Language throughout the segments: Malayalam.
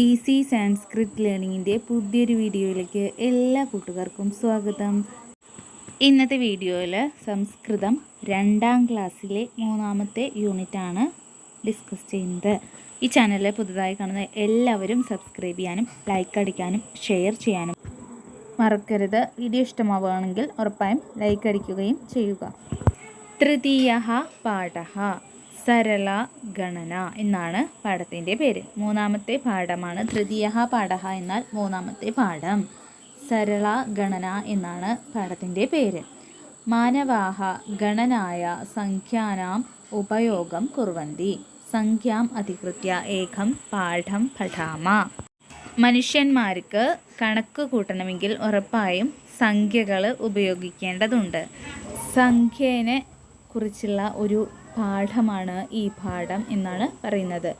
ഈസി സാൻസ്ക്രിറ്റ് ലേണിങ്ങിന്റെ പുതിയൊരു വീഡിയോയിലേക്ക് എല്ലാ കൂട്ടുകാർക്കും സ്വാഗതം. ഇന്നത്തെ വീഡിയോയിൽ സംസ്കൃതം രണ്ടാം ക്ലാസ്സിലെ മൂന്നാമത്തെ യൂണിറ്റാണ് ഡിസ്കസ് ചെയ്യുന്നത്. ഈ ചാനൽ പുതുതായി കാണുന്ന എല്ലാവരും സബ്സ്ക്രൈബ് ചെയ്യാനും ലൈക്ക് അടിക്കാനും ഷെയർ ചെയ്യാനും മറക്കരുത്. വീഡിയോ ഇഷ്ടമാവുകയാണെങ്കിൽ ഉറപ്പായും ലൈക്ക് അടിക്കുകയും ചെയ്യുക. തൃതീയ പാഠ സരള ഗണന എന്നാണ് പാഠത്തിന്റെ പേര്. മൂന്നാമത്തെ പാഠമാണ് തൃതീയ പാഠ എന്നാൽ മൂന്നാമത്തെ പാഠം. സരള ഗണന എന്നാണ് പാഠത്തിന്റെ പേര്. മാനവാഹ ഗണനായ സംഖ്യാനാം ഉപയോഗം കുർവന്തി സംഖ്യാം അധികൃത്യ ഏകം പാഠം പഠാമ. മനുഷ്യന്മാർക്ക് കണക്ക് കൂട്ടണമെങ്കിൽ ഉറപ്പായും സംഖ്യകൾ ഉപയോഗിക്കേണ്ടതുണ്ട്. സംഖ്യേനെ കുറിച്ചുള്ള ഒരു പാഠമാണ് ഈ പാഠം എന്നാണ് പറയുന്നത്.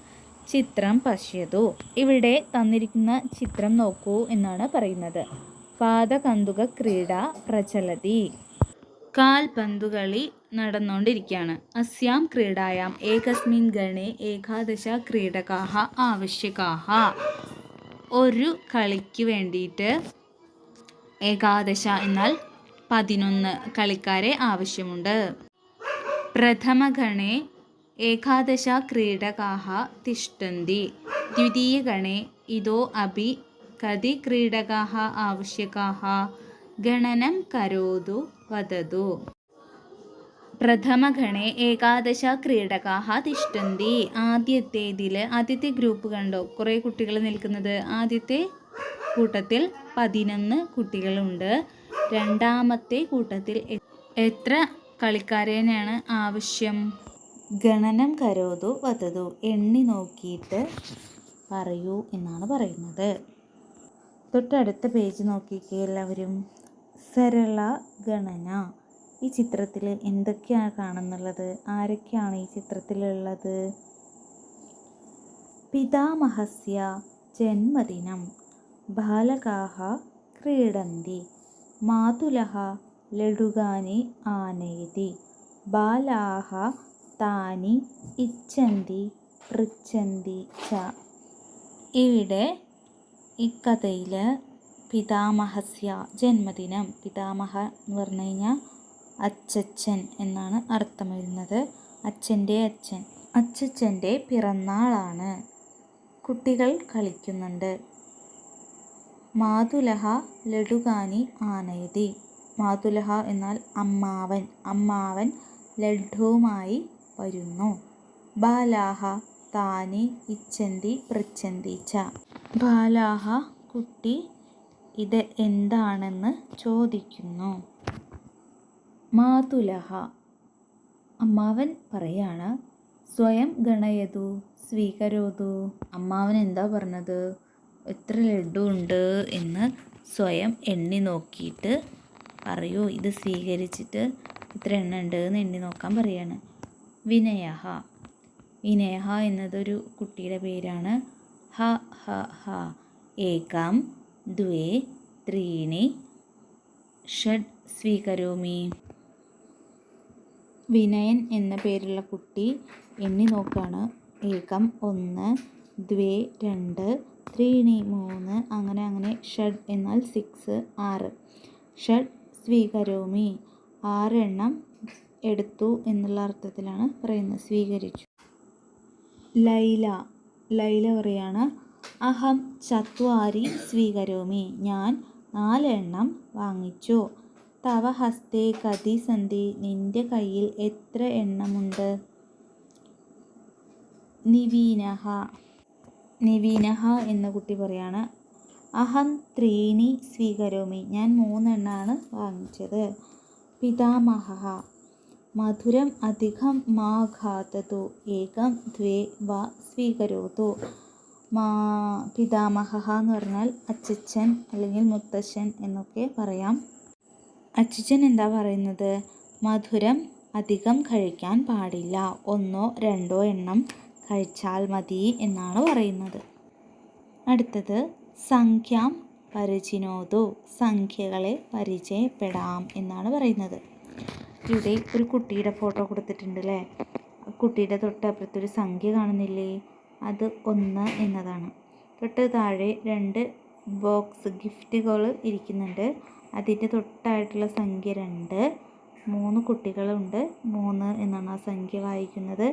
ചിത്രം പശ്യതു. ഇവിടെ തന്നിരിക്കുന്ന ചിത്രം നോക്കൂ എന്നാണ് പറയുന്നത്. പാദകന്തുക ക്രീഡ പ്രചലതി. കാൽപന്തുകളി നടന്നുകൊണ്ടിരിക്കുകയാണ് അസ്യാം ക്രീഡായാം. ഏകസ്മിൻ ഗണേ ഏകാദശ ക്രീഡകാഹ ആവശ്യകാഹ. ഒരു കളിക്ക് വേണ്ടിയിട്ട് ഏകാദശ എന്നാൽ പതിനൊന്ന് കളിക്കാരെ ആവശ്യമുണ്ട്. ഏകാദശ ക്രീഡകാः തിഷ്ടന്തി ദ്വിതീയഗണേ ഇതോ അഭി കതി ക്രീഡകാः ആവശ്യകാः ഗണനം കരോതു വദതു. പ്രഥമഗണേ ഏകാദശ ക്രീഡകാഹ തിഷ്ടന്തി ആദ്യത്തേതിൽ ആദ്യത്തെ ഗ്രൂപ്പ് കണ്ടോ? കുറേ കുട്ടികൾ നിൽക്കുന്നത്. ആദ്യത്തെ കൂട്ടത്തിൽ പതിനൊന്ന് കുട്ടികളുണ്ട്. രണ്ടാമത്തെ കൂട്ടത്തിൽ എത്ര കളിക്കാരനെയാണ് ആവശ്യം. ഗണനം കരോതു വധതു എണ്ണി നോക്കിയിട്ട് പറയൂ എന്നാണ് പറയുന്നത്. തൊട്ടടുത്ത പേജ് നോക്കിക്കേ എല്ലാവരും. സരള ഗണന. ഈ ചിത്രത്തിൽ എന്തൊക്കെയാണ് കാണുന്നുള്ളത്? ആരൊക്കെയാണ് ഈ ചിത്രത്തിലുള്ളത്? പിതാമഹസ്യ ജന്മദിനം. ബാലകാഹ ക്രീഡന്തി. മാതുലः ലഡുകാനി ആനയതി. ബാലാഹ താനി ഇച്ഛന്തി പൃച്ഛന്തി ച. ഇവിടെ ഇക്കഥയിൽ കഥയിൽ പിതാമഹസ്യ ജന്മദിനം. പിതാമഹ എന്ന് പറഞ്ഞു കഴിഞ്ഞാൽ അച്ചച്ചൻ എന്നാണ് അർത്ഥം വരുന്നത് അച്ഛന്റെ അച്ഛൻ. അച്ചച്ചന്റെ പിറന്നാളാണ്. കുട്ടികൾ കളിക്കുന്നുണ്ട്. മാതുലഹ ലഡുകാനി ആനയതി. മാതുലഹ എന്നാൽ അമ്മാവൻ. അമ്മാവൻ ലഡ്ഡുവുമായി വരുന്നു. ബാലാഹ താനി ഇച്ഛന്തി പൃച്ഛന്തി ച ബാലാഹ കുട്ടി ഇത് എന്താണെന്ന് ചോദിക്കുന്നു. മാതുലഹ അമ്മാവൻ പറയാണ് സ്വയം ഗണയതു സ്വീകരോതു. അമ്മാവൻ എന്താ പറഞ്ഞത്? എത്ര ലഡു ഉണ്ട് എന്ന് സ്വയം എണ്ണി നോക്കിയിട്ട് പറയൂ ഇത് സ്വീകരിച്ചിട്ട് ഇത്ര എണ്ണ ഉണ്ട് എന്ന് എണ്ണി നോക്കാൻ പറയാണ്. വിനയഹ. വിനയഹ എന്നതൊരു കുട്ടിയുടെ പേരാണ്. ഹ ഹ ഹ. ഏകം ദ്വേ ത്രീണി. ഷഡ് സ്വീകരോമി. വിനയൻ എന്ന പേരുള്ള കുട്ടി എണ്ണി നോക്കാണ്. ഏകം ഒന്ന് ദ്വേ രണ്ട് ത്രീണി മൂന്ന് അങ്ങനെ അങ്ങനെ ഷഡ് എന്നാൽ സിക്സ് ആറ്. ഷഡ് സ്വീകരോമി. ആറെണ്ണം എടുത്തു എന്നുള്ള അർത്ഥത്തിലാണ് പറയുന്നത്. സ്വീകരിച്ചു. ലൈല. ലൈല പറയാണ് അഹം ചത്വാരി സ്വീകരോമി. ഞാൻ നാലെണ്ണം വാങ്ങിച്ചു. തവ ഹസ്തേ കതി സന്ധി. നിന്റെ കയ്യിൽ എത്ര എണ്ണമുണ്ട്? നിവീനഹ. നിവീനഹ എന്ന കുട്ടി പറയാണ് അഹം ത്രീണി സ്വീകരോമി. ഞാൻ മൂന്നെണ്ണാണ് വാങ്ങിച്ചത്. പിതാമഹ മധുരം അധികം മാ ഏകം ദ്വേ വ സ്വീകരോതു. മാ പിതാമഹ എന്ന് പറഞ്ഞാൽ അച്ചച്ചൻ അല്ലെങ്കിൽ മുത്തശ്ശൻ എന്നൊക്കെ പറയാം. അച്ചച്ചൻ എന്താ പറയുന്നത്? മധുരം അധികം കഴിക്കാൻ പാടില്ല. ഒന്നോ രണ്ടോ എണ്ണം കഴിച്ചാൽ മതി എന്നാണ് പറയുന്നത്. അടുത്തത് സംഖ്യാം പരിചിനോതു സംഖ്യകളെ പരിചയപ്പെടാം എന്നാണ് പറയുന്നത്. ഇവിടെ ഒരു കുട്ടിയുടെ ഫോട്ടോ കൊടുത്തിട്ടുണ്ട് അല്ലേ കുട്ടിയുടെ തൊട്ടപ്പുറത്തൊരു സംഖ്യ കാണുന്നില്ലേ? അത് ഒന്ന് എന്നതാണ്. തൊട്ട് താഴെ രണ്ട് ബോക്സ് ഗിഫ്റ്റുകൾ ഇരിക്കുന്നുണ്ട്. അതിന്റെ തൊട്ടായിട്ടുള്ള സംഖ്യ രണ്ട് മൂന്ന് കുട്ടികളുണ്ട്. മൂന്ന് എന്നാണ് ആ സംഖ്യ വായിക്കുന്നത്.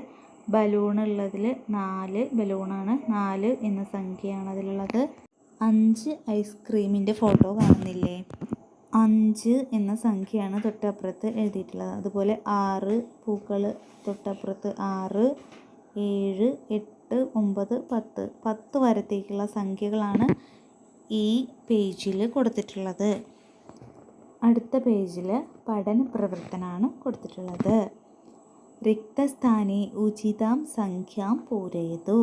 ബലൂൺ ഉള്ളതിൽ നാല് ബലൂണാണ് നാല് എന്ന സംഖ്യയാണ് അതിലുള്ളത്. അഞ്ച് ഐസ്ക്രീമിന്റെ ഫോട്ടോ കാണുന്നില്ലേ? അഞ്ച് എന്ന സംഖ്യയാണ് തൊട്ടപ്പുറത്ത് എഴുതിയിട്ടുള്ളത്. അതുപോലെ ആറ് പൂക്കൾ തൊട്ടപ്പുറത്ത് ആറ് ഏഴ് എട്ട് ഒമ്പത് പത്ത്. പത്ത് വരത്തേക്കുള്ള സംഖ്യകളാണ് ഈ പേജിൽ കൊടുത്തിട്ടുള്ളത്. അടുത്ത പേജിൽ പഠന പ്രവർത്തനമാണ് കൊടുത്തിട്ടുള്ളത്. റിക്തസ്ഥാനെ ഉചിതം സംഖ്യാം പൂരയതു.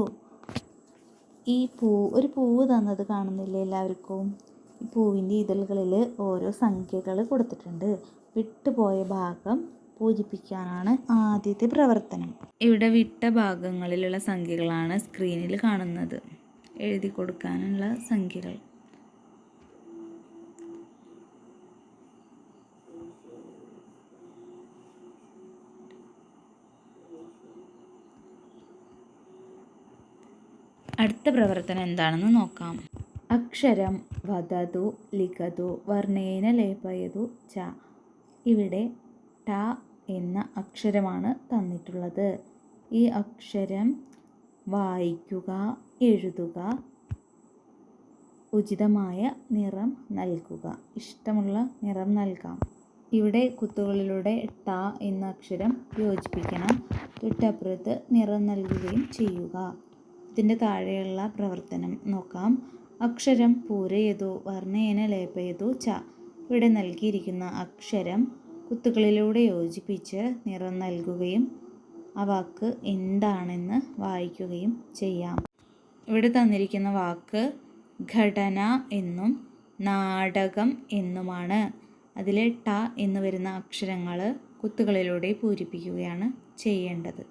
ഈ പൂ ഒരു പൂവ് തന്നത് കാണുന്നില്ലേ എല്ലാവർക്കും? ഈ പൂവിന്റെ ഇതളുകളിൽ ഓരോ സംഖ്യകൾ കൊടുത്തിട്ടുണ്ട്. വിട്ടുപോയ ഭാഗം പൂജിപ്പിക്കാനാണ് ആദ്യത്തെ പ്രവർത്തനം. ഇവിടെ വിട്ട ഭാഗങ്ങളിലുള്ള സംഖ്യകളാണ് സ്ക്രീനിൽ കാണുന്നത്. എഴുതി കൊടുക്കാനുള്ള സംഖ്യകൾ. അടുത്ത പ്രവർത്തനം എന്താണെന്ന് നോക്കാം. അക്ഷരം വധതു ലിഖതു വർണേന ലേപയതു ച. ഇവിടെ ട എന്ന അക്ഷരമാണ് തന്നിട്ടുള്ളത്. ഈ അക്ഷരം വായിക്കുക എഴുതുക ഉചിതമായ നിറം നൽകുക. ഇഷ്ടമുള്ള നിറം നൽകാം. ഇവിടെ കുത്തുകളിലൂടെ ട എന്ന അക്ഷരം യോജിപ്പിക്കണം. തൊട്ടപ്പുറത്ത് നിറം നൽകുകയും ചെയ്യുക. ഇതിന്റെ താഴെയുള്ള പ്രവർത്തനം നോക്കാം. അക്ഷരം പൂരയതോ വർണേന ലേപയതോ ച. ഇവിടെ നൽകിയിരിക്കുന്ന അക്ഷരം കുത്തുകളിലൂടെ യോജിപ്പിച്ച് നിറം നൽകുകയും ആ വാക്ക് എന്താണെന്ന് വായിക്കുകയും ചെയ്യാം. ഇവിടെ തന്നിരിക്കുന്ന വാക്ക് ഘടന എന്നും നാടകം എന്നുമാണ്. അതിലെ ട എന്ന് വരുന്ന അക്ഷരങ്ങൾ കുത്തുകളിലൂടെ പൂരിപ്പിക്കുകയാണ് ചെയ്യേണ്ടത്.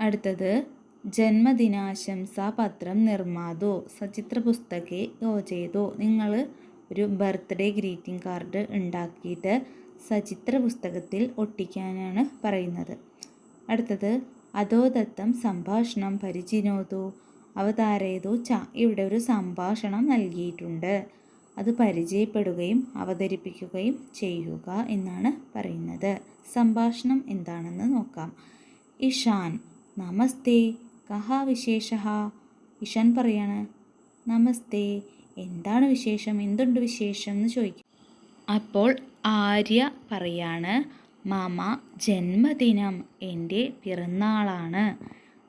അടുത്തത് ജന്മദിനാശംസാ പത്രം നിർമ്മാതോ? സചിത്ര പുസ്തകെ യോജയതോ നിങ്ങൾ ഒരു ബർത്ത്ഡേ ഗ്രീറ്റിംഗ് കാർഡ് ഉണ്ടാക്കിയിട്ട് സചിത്ര പുസ്തകത്തിൽ ഒട്ടിക്കാനാണ് പറയുന്നത്. അടുത്തത് അധോദത്തം സംഭാഷണം പരിചിനോതോ? അവതാരയതോ ച ഇവിടെ ഒരു സംഭാഷണം നൽകിയിട്ടുണ്ട്. അത് പരിചയപ്പെടുകയും അവതരിപ്പിക്കുകയും ചെയ്യുക എന്നാണ് പറയുന്നത്. സംഭാഷണം എന്താണെന്ന് നോക്കാം. ഇഷാൻ നമസ്തേ. കഹാ വിശേഷ ഇഷാൻ പറയാണ് നമസ്തേ എന്താണ് വിശേഷം? എന്തുണ്ട് വിശേഷം? എന്ന് ചോദിക്കും. അപ്പോൾ ആര്യ പറയാണ് മാമ ജന്മദിനം എന്റെ പിറന്നാളാണ്.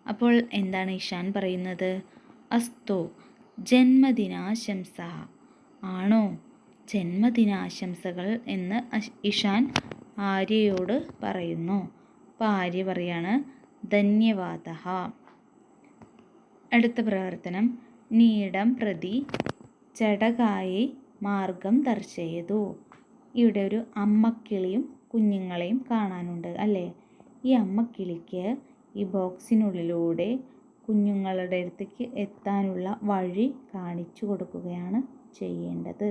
അപ്പോൾ എന്താണ് ഇഷാൻ പറയുന്നത്? അസ്തു ജന്മദിനാശംസ. ആണോ? ജന്മദിനാശംസകൾ എന്ന് ഇഷാൻ ആര്യയോട് പറയുന്നു. അപ്പോൾ ആര്യ പറയാണ് ധന്യവാദ അടുത്ത പ്രവർത്തനം. നീടം പ്രതി ചടകായി മാർഗം ദർശയതു. ഇവിടെ ഒരു അമ്മക്കിളിയും കുഞ്ഞുങ്ങളെയും കാണാനുണ്ട് അല്ലേ? ഈ അമ്മക്കിളിക്ക് ഈ ബോക്സിനുള്ളിലൂടെ കുഞ്ഞുങ്ങളുടെ അടുത്തേക്ക് എത്താനുള്ള വഴി കാണിച്ചു കൊടുക്കുകയാണ് ചെയ്യേണ്ടത്.